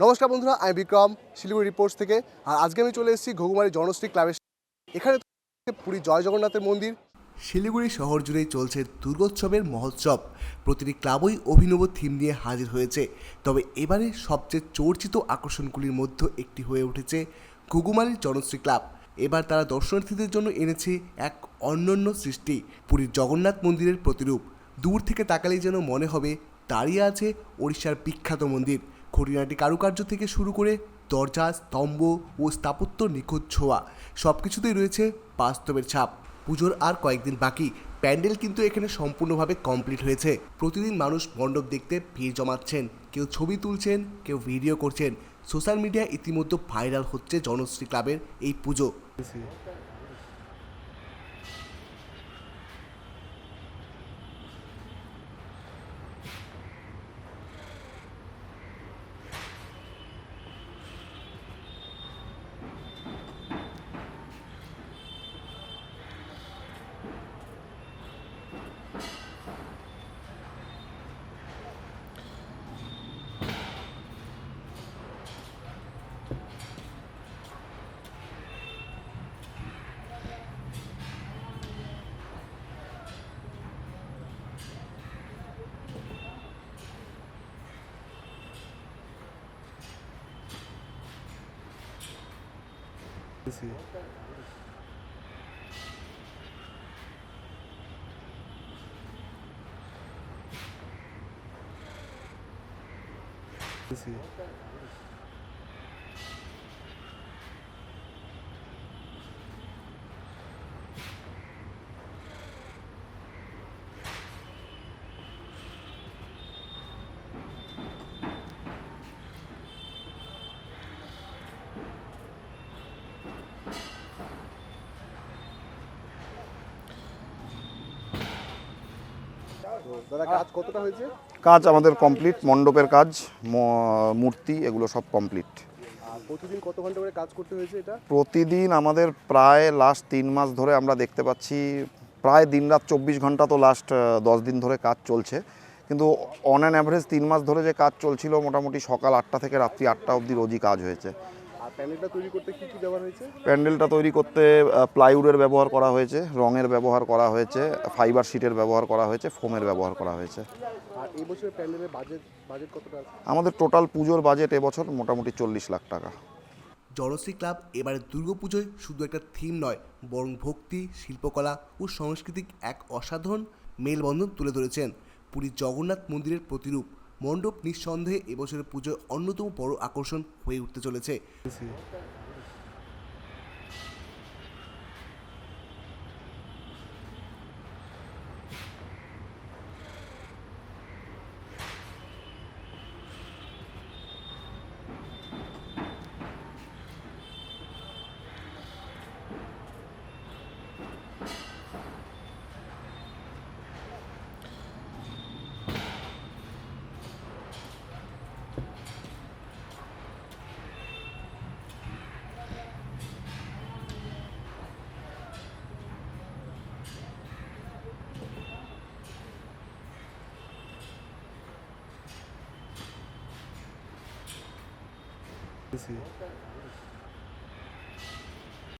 নমস্কার বন্ধুরা, আমি বিক্রম, শিলিগুড়ি রিপোর্টস থেকে। আর আজকে আমি চলে এসেছি ঘুঘুমারি জনশ্রী ক্লাবের এখানে পুরী জয় জগন্নাথের মন্দির। শিলিগুড়ি শহর জুড়েই চলছে দুর্গোৎসবের মহোৎসব। প্রতিটি ক্লাবই অভিনব থিম নিয়ে হাজির হয়েছে। তবে এবারে সবচেয়ে চর্চিত আকর্ষণগুলির মধ্যে একটি হয়ে উঠেছে ঘুঘুমারির জনশ্রী ক্লাব। এবার তারা দর্শনার্থীদের জন্য এনেছে এক অনন্য সৃষ্টি, পুরীর জগন্নাথ মন্দিরের প্রতিরূপ। দূর থেকে তাকালেই যেন মনে হবে দাঁড়িয়ে আছে ওড়িশার বিখ্যাত মন্দির। খুঁটিনাটি কারুকার্য থেকে শুরু করে দরজা, স্তম্ভ ও স্থাপত্য নিখুঁত ছোঁয়া। সব কিছুতেই রয়েছে বাস্তবের ছাপ। পুজোর আর কয়েকদিন বাকি। প্যান্ডেল কিন্তু এখানে সম্পূর্ণভাবে কমপ্লিট হয়েছে। প্রতিদিন মানুষ মণ্ডপ দেখতে ভিড় জমাচ্ছেন। কেউ ছবি তুলছেন, কেউ ভিডিও করছেন। সোশ্যাল মিডিয়া ইতিমধ্যে ভাইরাল হচ্ছে জনশ্রী ক্লাবের এই পুজো। Assim. Assim. কাজ কতটা হয়েছে? কাজ আমাদের কমপ্লিট মণ্ডপের কাজ মূর্তি এগুলো সব কমপ্লিট প্রতিদিন কত ঘণ্টা করে কাজ করতে হয়েছে এটা? প্রতিদিন আমাদের প্রায় লাস্ট তিন মাস ধরে আমরা দেখতে পাচ্ছি প্রায় দিনরাত চব্বিশ ঘণ্টা তো লাস্ট দশ দিন ধরে কাজ চলছে। কিন্তু অন অ্যান অ্যাভারেজ তিন মাস ধরে যে কাজ চলছিল মোটামুটি সকাল আটটা থেকে রাত্রি আটটা অবধি রোজই কাজ হয়েছে। আর প্যান্ডেলটা তৈরি করতে কি কি ব্যবহার হয়েছে? প্যান্ডেলটা তৈরি করতে প্লাইউডের ব্যবহার করা হয়েছে রঙের ব্যবহার করা হয়েছে ফাইবার শিটের ব্যবহার করা হয়েছে ফোমের ব্যবহার করা হয়েছে। আর এই বছর প্যান্ডেলের বাজেট বাজেট কতটা আছে? আমাদের টোটাল পুজোর বাজেট এবছর মোটামুটি চল্লিশ লাখ টাকা। জনশ্রী ক্লাব এবারে দুর্গাপুজোয় শুধু একটা থিম নয় বরং ভক্তি শিল্পকলা ও সাংস্কৃতিক এক অসাধারণ মেলবন্ধন তুলে ধরেছেন পুরীর জগন্নাথ মন্দিরের প্রতিরূপ। মণ্ডপ নিঃসন্দেহে এবছরের পুজোর অন্যতম বড় আকর্ষণ হয়ে উঠতে চলেছে। Sim.